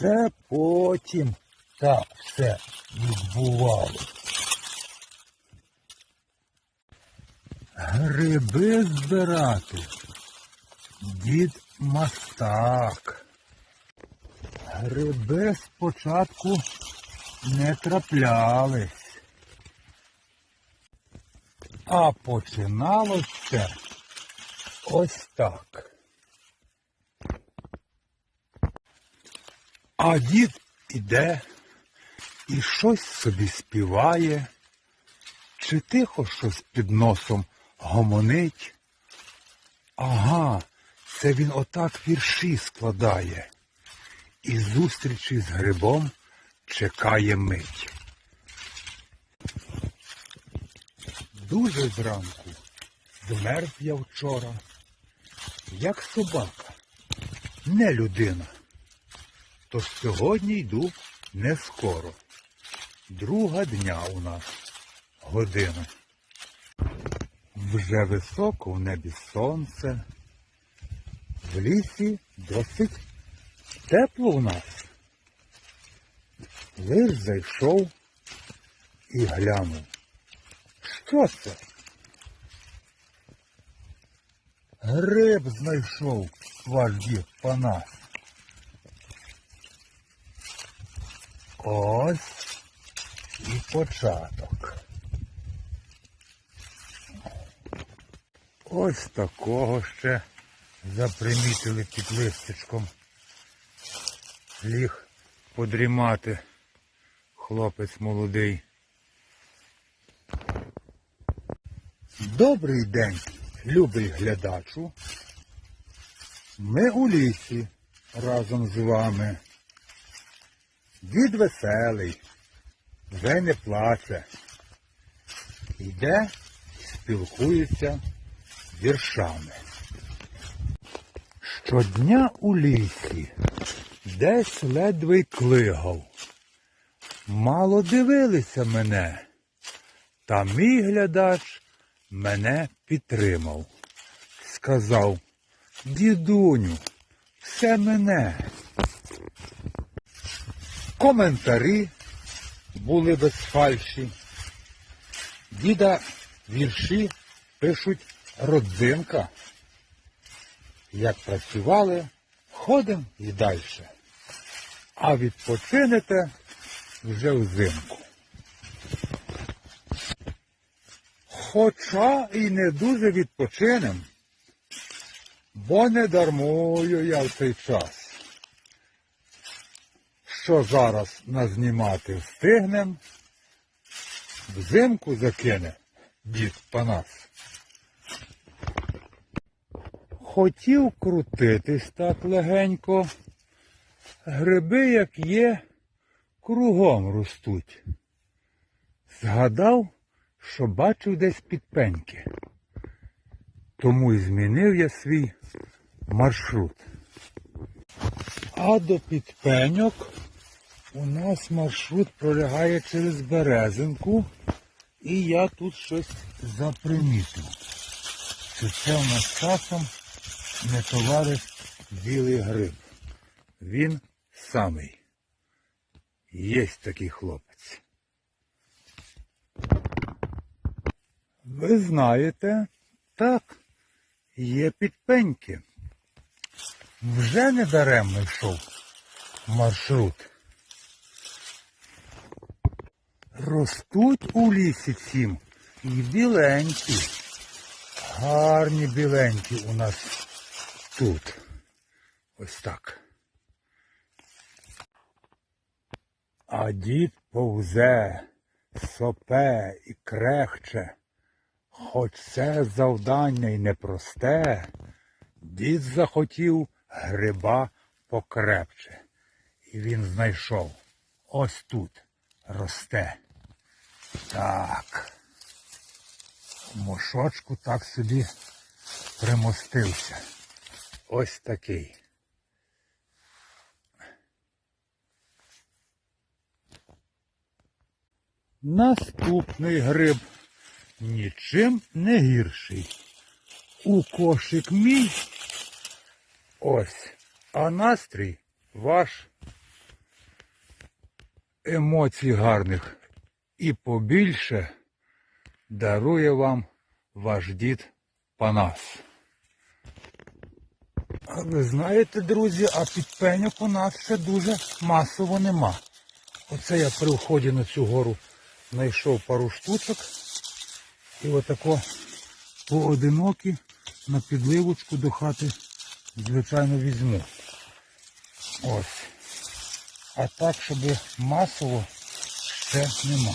Це потім так все відбувалося. Гриби збирати. Дід мастак. Гриби спочатку не траплялись. А починалося ось так. А дід іде і щось собі співає, чи тихо щось під носом гомонить. Ага, це він отак вірші складає. І зустрічі з грибом чекає мить. Дуже зранку змерз я вчора, як собака, не людина. Тож сьогодні йду не скоро. Друга дня у нас година. Вже високо в небі сонце. В лісі досить тепло у нас. Лиш зайшов і глянув. Що це? Гриб знайшов ваш дід Панас. Ось і початок. Ось такого ще запримітили під листечком. Ліг подрімати хлопець молодий. Добрий день, любий глядачу. Ми у лісі разом з вами. Дід веселий, вже не плаче. Йде, спілкується віршами. Щодня у лісі десь ледве клигав. Мало дивилися мене, та мій глядач мене підтримав. Сказав, дідуню, все мене. Коментарі були без фальші. Діда вірші пишуть родзинка. Як працювали, ходимо і далі. А відпочинете вже взимку. Хоча і не дуже відпочинем, бо не дармую я в цей час. Що зараз назнімати встигнем, взимку закине дід Панас. Хотів крутитись так легенько. Гриби, як є, кругом ростуть. Згадав, що бачив десь підпеньки. Тому й змінив я свій маршрут. А до підпеньок у нас маршрут пролягає через Березинку. І я тут щось запримітив. Що це у нас часом не товариш білий гриб. Він самий. Єсть такий хлопець. Ви знаєте, так, є підпеньки. Вже не даремно йшов маршрут. Ростуть у лісі цім і біленькі. Гарні біленькі у нас тут. Ось так. А дід повзе, сопе і крехче. Хоч це завдання й непросте, дід захотів гриба покрепче. І він знайшов. Ось тут росте. Так. В мошочку так собі примостився. Ось такий. Наступний гриб нічим не гірший. У кошик мій ось, а настрій ваш. емоцій гарних і побільше дарує вам ваш дід Панас. А ви знаєте, друзі, а підпеньок у нас ще дуже масово нема. Оце я при вході на цю гору знайшов пару штучок. І отако поодинокі на підливочку до хати, звичайно, візьму. Ось. А так, щоб масово ще нема.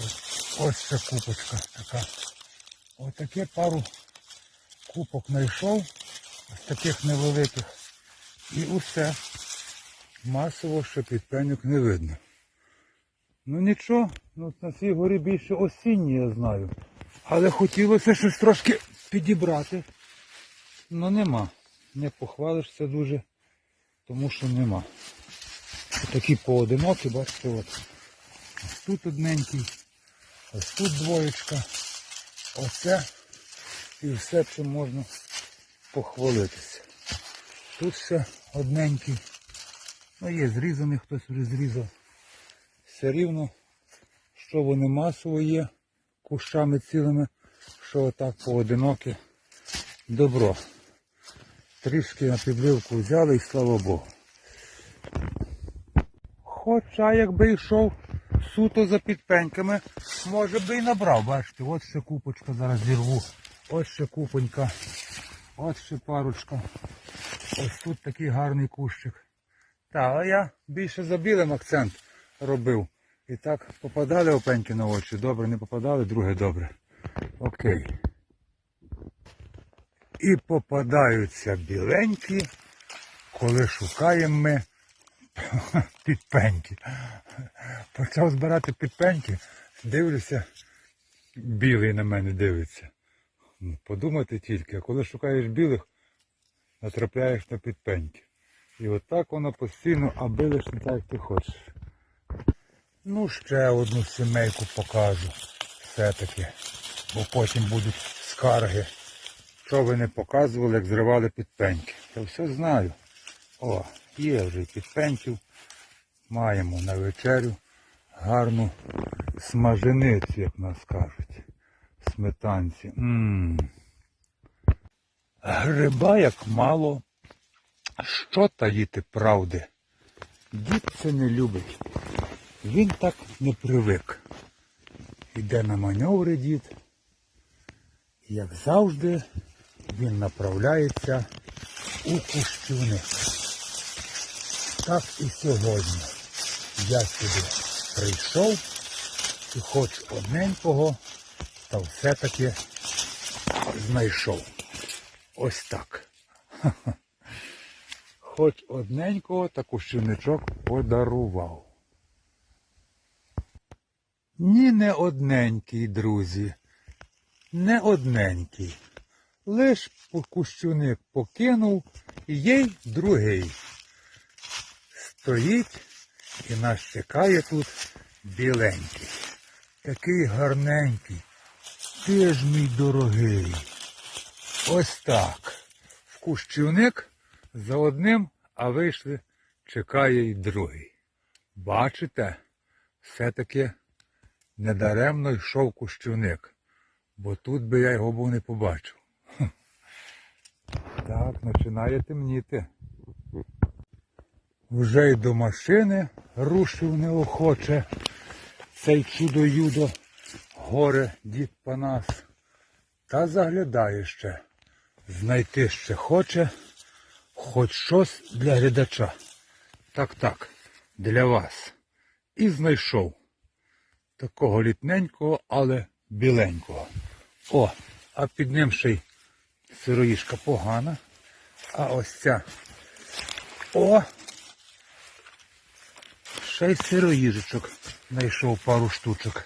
Ось, ось ще купочка така. Отаке пару купок знайшов, ось таких невеликих. І усе. Масово ще підпеньок не видно. Ну нічого, ну на цій горі більше осінні, я знаю. Але хотілося щось трошки підібрати. Ну нема. Не похвалишся дуже, тому що нема. Такі поодинокі, бачите, от. Тут одненький, ось тут двоєчка. Оце і все, чим можна похвалитися. Тут ще одненький. Ну є зрізаний, хтось вже зрізав. Все рівно, що вони масово є, кущами цілими, що отак поодинокі. Добро. Трішки на підливку взяли і слава Богу. Хоча якби йшов суто за підпеньками, може би і набрав, бачите, от ще купочка зараз зірву. Ось ще купонька. Ось ще парочка. Ось тут такий гарний кущик. Так, але я більше за білим акцент робив. І так попадали опеньки на очі. Добре, не попадали, друге добре. Окей. І попадаються біленькі, коли шукаємо ми підпеньки. Почав збирати підпеньки, дивлюся, білий на мене дивиться. Ну, Подумати тільки, а коли шукаєш білих, натрапляєш на підпеньки. І отак воно постійно, аби лиш не так, як ти хочеш. Ну, ще одну сімейку покажу. Все-таки. Бо потім будуть скарги. Що ви не показували, як зривали підпеньки. Та все знаю. О, є вже і підпеньків. Маємо на вечерю гарну смаженицю, як нас кажуть. Сметанці. М. Гриба як мало. Що таїти правди? Дід це не любить. Він так не привик. Іде на маневри дід. Як завжди, він направляється у кущівник. Так і сьогодні. Я сюди прийшов і хоч одненького, та все-таки знайшов. Ось так. Хоч одненького та кущівничок подарував. Ні, не одненький, друзі. Не одненький. Лиш кущуник покинув, і є другий. Стоїть і нас чекає тут біленький. Такий гарненький. Ти ж мій дорогий. Ось так. В кущівник за одним, а вийшли, чекає й другий. Бачите, все-таки недаремно йшов кущівник, бо тут би я його був не побачив. Так, починає темніти. Вже й до машини рушив неохоче цей чудо-юдо, горе дід Панас. Та заглядає ще, знайти ще хоче, хоч щось для глядача. Так, так, для вас. І знайшов такого літненького, але біленького. О, а під ним ще й сироїшка погана. А ось ця. О! Ще й сироїжечок знайшов пару штучок.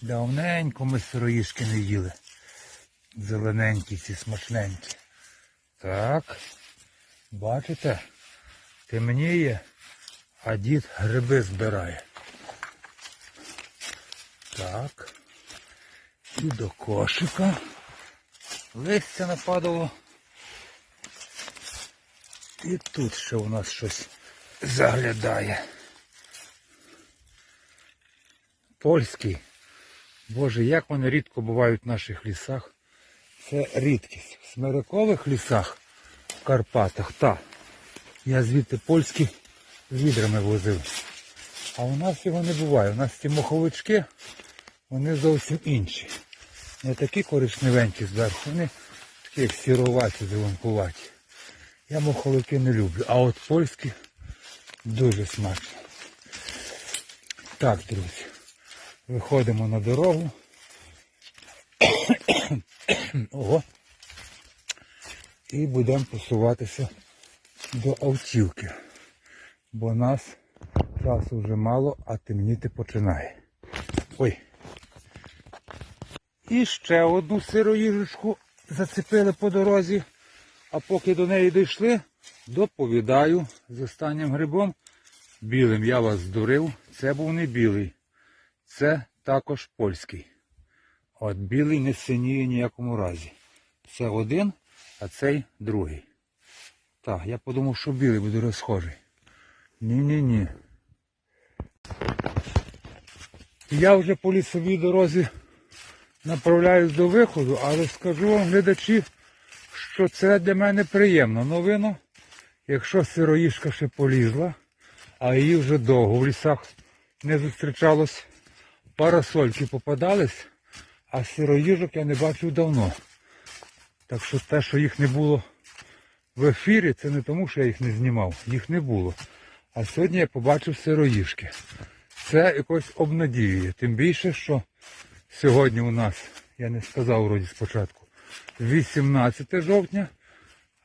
Давненько ми сироїжки не їли. Зелененькі ці смачненькі. Так. Бачите? Темніє, а дід гриби збирає. Так. І до кошика. Листя нападало. І тут ще у нас щось заглядає. Польський. Боже, як вони рідко бувають в наших лісах. Це рідкість. В смирикових лісах в Карпатах, та. Я звідти польські відрами возив. А у нас його не буває. У нас ці моховички, вони зовсім інші. Не такі коричневенькі зверху, вони такі як сіроваті, зеленкуваті. Я моховики не люблю, а от польські дуже смачно. Так, друзі, виходимо на дорогу. Ого. І будемо посуватися до автівки. Бо нас часу вже мало, а темніти починає. Ой. І ще одну сироїжечку зацепили по дорозі, а поки до неї дійшли, доповідаю з останнім грибом. Білим я вас здурив, це був не білий, це також польський. От білий не синіє ніякому разі. Це один, а цей другий. Так, я подумав, що білий буде розхожий. Ні-ні-ні. Я вже по лісовій дорозі направляюсь до виходу, але скажу вам, глядачі, що це для мене приємна новина. Якщо сироїшка ще полізла, а її вже довго в лісах не зустрічалось, парасольки попадались, а сироїжок я не бачив давно. Так що те, що їх не було в ефірі, це не тому, що я їх не знімав. Їх не було. А сьогодні я побачив сироїжки. Це якось обнадіює. Тим більше, що сьогодні у нас, я не сказав вроді спочатку, 18 жовтня,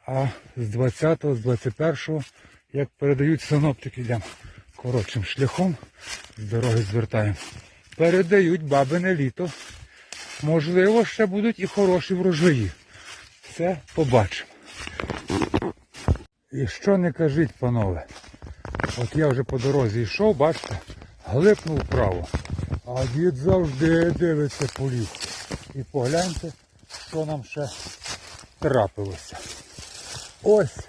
а з 20 з 21 як передають синоптики, йдемо коротшим шляхом, з дороги звертаємо. Передають бабине літо. Можливо, ще будуть і хороші врожаї. Все побачимо. І що не кажіть, панове. От я вже по дорозі йшов, бачите, глипнув вправо. А дід завжди дивиться по лісу. І погляньте, що нам ще трапилося. Ось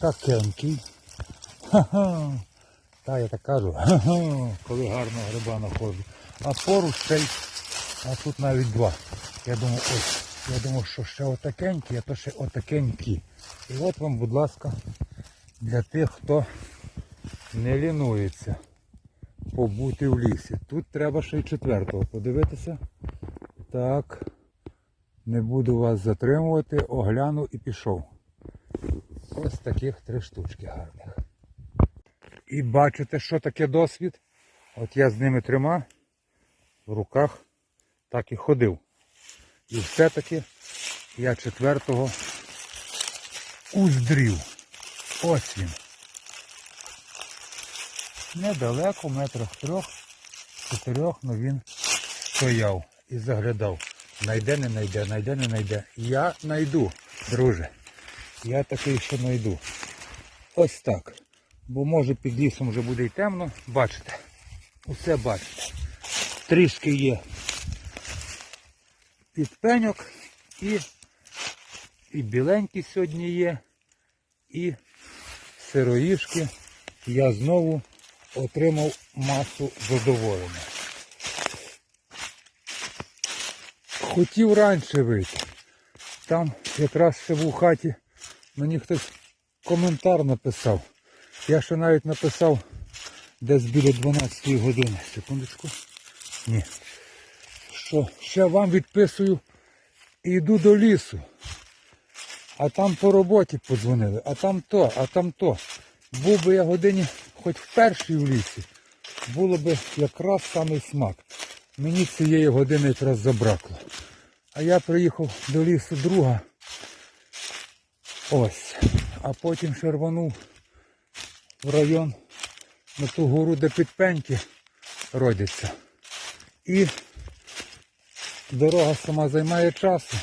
такенький. Ха-ха. Та я так кажу, коли гарно гриба знаходжу. А поруч ще а тут навіть два. Я думав, ось, я думав, що ще отакенькі, а то ще отакенькі. І от вам, будь ласка, для тих, хто не лінується побути в лісі. Тут треба ще й четвертого подивитися. Так. Не буду вас затримувати, огляну і пішов. Ось таких три штучки гарних. І бачите, що таке досвід? От я з ними трьома в руках так і ходив. І все-таки я четвертого уздрів. Ось він. Недалеко, метрах трьох, чотирьох, але він стояв і заглядав. Найде, не найде, найде, не найде. Я найду, друже. Я такий, що найду. Ось так. Бо може під лісом вже буде й темно. Бачите. Усе бачите. Трішки є підпеньок і, і біленькі сьогодні є, і сироїшки. Я знову отримав масу задоволення. Хотів раніше вийти. Там якраз ще у хаті, мені хтось коментар написав. Я ще навіть написав десь біля 12 години. Секундочку. Ні. Що ще вам відписую і йду до лісу. А там по роботі подзвонили, а там то, а там то. Був би я годині хоч в першій в лісі, було б якраз самий смак. Мені цієї години якраз забракло. А я приїхав до лісу друга. Ось. А потім ще рванув в район на ту гору, де підпеньки родяться. І дорога сама займає часу.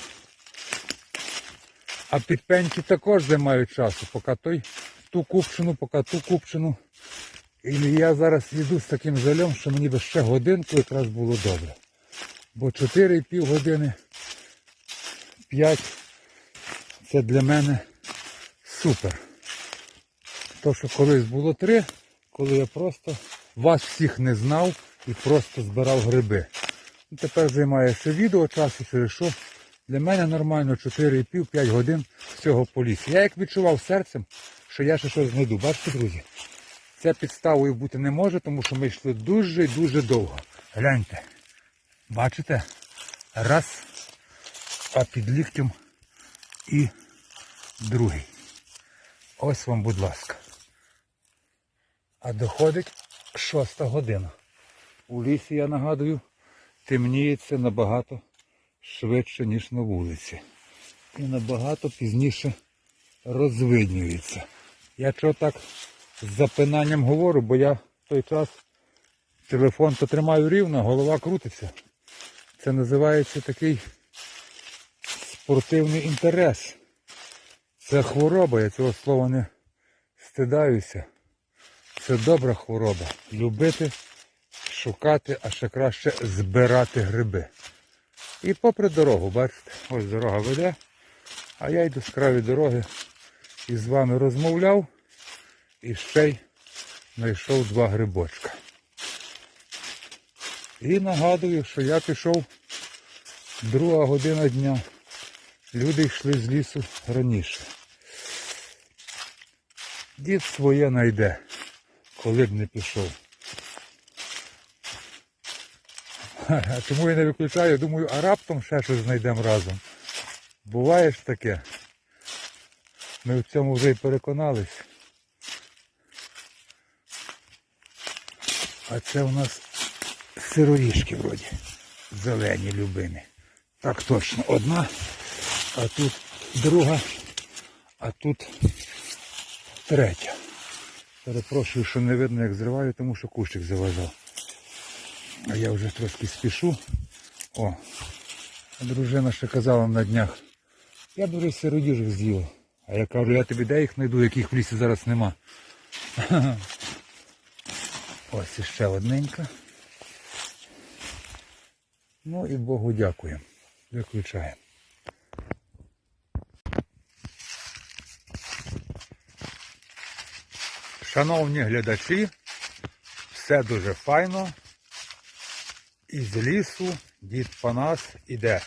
А підпеньки також займають часу, поки той ту купчину, поки ту купчину. І я зараз їду з таким зальом, що мені би ще годинку якраз було добре. Бо 4,5 години, 5 це для мене супер. То, що колись було 3, коли я просто вас всіх не знав і просто збирав гриби. Тепер займає ще відео часу, через що для мене нормально 4,5-5 годин всього по лісі. Я як відчував серцем, що я ще щось знайду. Бачите, друзі? Це підставою бути не може, тому що ми йшли дуже і дуже довго. Гляньте. Бачите? Раз, а під ліктем і другий. Ось вам, будь ласка. А доходить шоста година. У лісі, я нагадую, темніється набагато швидше, ніж на вулиці. І набагато пізніше розвиднюється. Я чого так з запинанням говорю, бо я в той час телефон то тримаю рівно, голова крутиться. Це називається такий спортивний інтерес. Це хвороба, я цього слова не стидаюся. Це добра хвороба. Любити, шукати, а ще краще збирати гриби. І попри дорогу, бачите, ось дорога веде, а я йду з краю дороги і з вами розмовляв і ще й знайшов два грибочка. І нагадую, що я пішов друга година дня. Люди йшли з лісу раніше. Дід своє найде, коли б не пішов. А Тому я не виключаю, думаю, а раптом ще щось знайдемо разом. Буває ж таке. Ми в цьому вже й переконались. А це у нас сироїшки вроді. Зелені любимі. Так точно, одна, а тут друга, а тут третя. Перепрошую, що не видно, як зриваю, тому що кущик заважав. А я вже трошки спішу. О, дружина ще казала на днях. Я б вже сиродіжок з'їв. А я кажу, я тобі де їх знайду, яких в лісі зараз нема. Ось іще одненька. Ну і Богу дякуємо. Виключаємо. Шановні глядачі, все дуже файно. Із лісу дід Панас іде.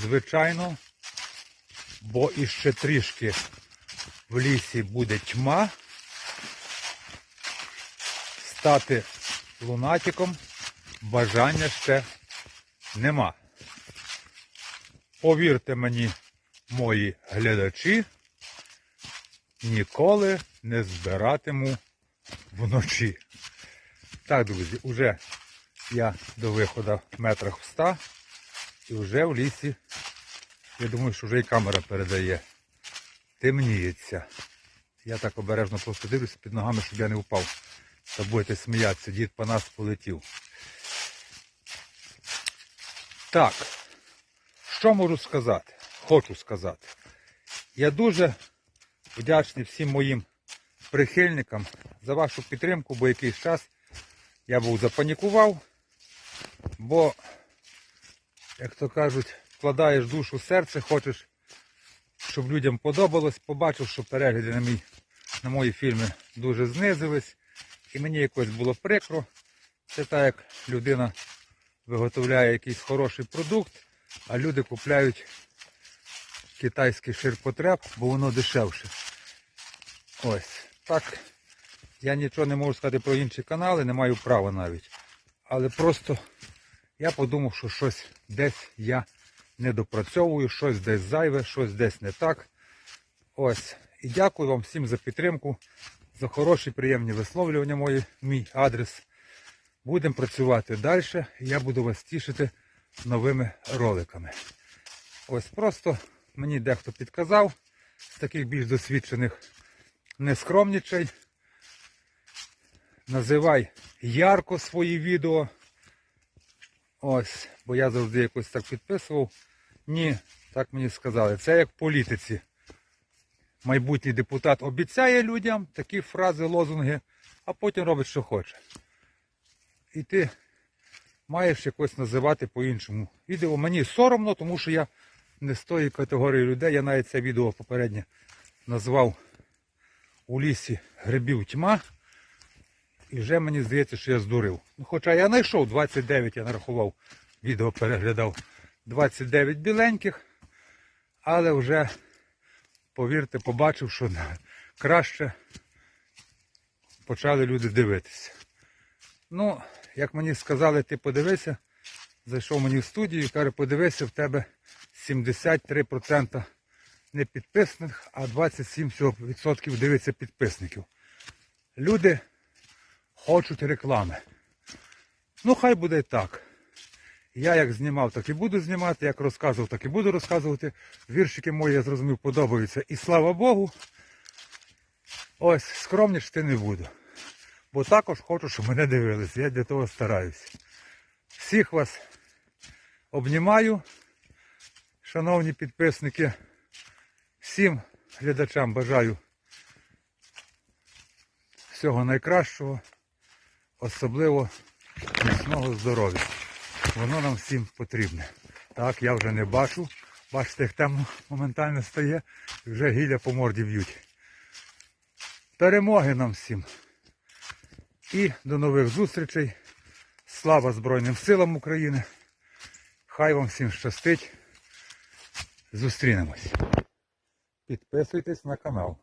Звичайно, бо іще трішки в лісі буде тьма. Стати лунатиком бажання ще нема. Повірте мені, мої глядачі, ніколи не збиратиму вночі. Так, друзі, уже я до виходу в метрах в 100 і вже в лісі, я думаю, що вже і камера передає. Темніється. Я так обережно просто дивлюся під ногами, щоб я не впав. Та будете сміятися, дід по нас полетів. Так, що можу сказати? Хочу сказати. Я дуже вдячний всім моїм прихильникам за вашу підтримку, бо якийсь час я був запанікував, бо, як то кажуть, вкладаєш душу в серце, хочеш, щоб людям подобалось, побачив, що перегляди на, мій, на мої фільми дуже знизились. І мені якось було прикро. Це так, як людина виготовляє якийсь хороший продукт, а люди купляють китайський ширпотреб, бо воно дешевше. Ось. Так, я нічого не можу сказати про інші канали, не маю права навіть. Але просто я подумав, що щось десь я не допрацьовую, щось десь зайве, щось десь не так. Ось. І дякую вам всім за підтримку, за хороші, приємні висловлювання мої, мій адрес. Будемо працювати далі. Я буду вас тішити новими роликами. Ось просто мені дехто підказав з таких більш досвідчених не скромнічай. Називай ярко свої відео. Ось, бо я завжди якось так підписував. Ні, так мені сказали. Це як в політиці. Майбутній депутат обіцяє людям такі фрази, лозунги, а потім робить, що хоче. І ти маєш якось називати по-іншому. Відео мені соромно, тому що я не з тої категорії людей. Я навіть це відео попереднє назвав у лісі грибів тьма. І вже мені здається, що я здурив. Ну, хоча я знайшов 29, я нарахував, відео переглядав. 29 біленьких, але вже, повірте, побачив, що краще почали люди дивитися. Ну, як мені сказали, ти подивися, зайшов мені в студію і каже, подивися, в тебе 73% не підписаних, а 27% дивиться підписників. Люди хочуть реклами. Ну, хай буде так. Я як знімав, так і буду знімати, як розказував, так і буду розказувати. Віршики мої, я зрозумів, подобаються. І слава Богу, ось скромнішти не буду. Бо також хочу, щоб мене дивились. Я для того стараюся. Всіх вас обнімаю, шановні підписники. Всім глядачам бажаю всього найкращого, особливо міцного здоров'я. Воно нам всім потрібне. Так, я вже не бачу. Бачите, як темно моментально стає, вже гілля по морді б'ють. Перемоги нам всім. І до нових зустрічей. Слава Збройним силам України. Хай вам всім щастить. Зустрінемось. e peço e na canal.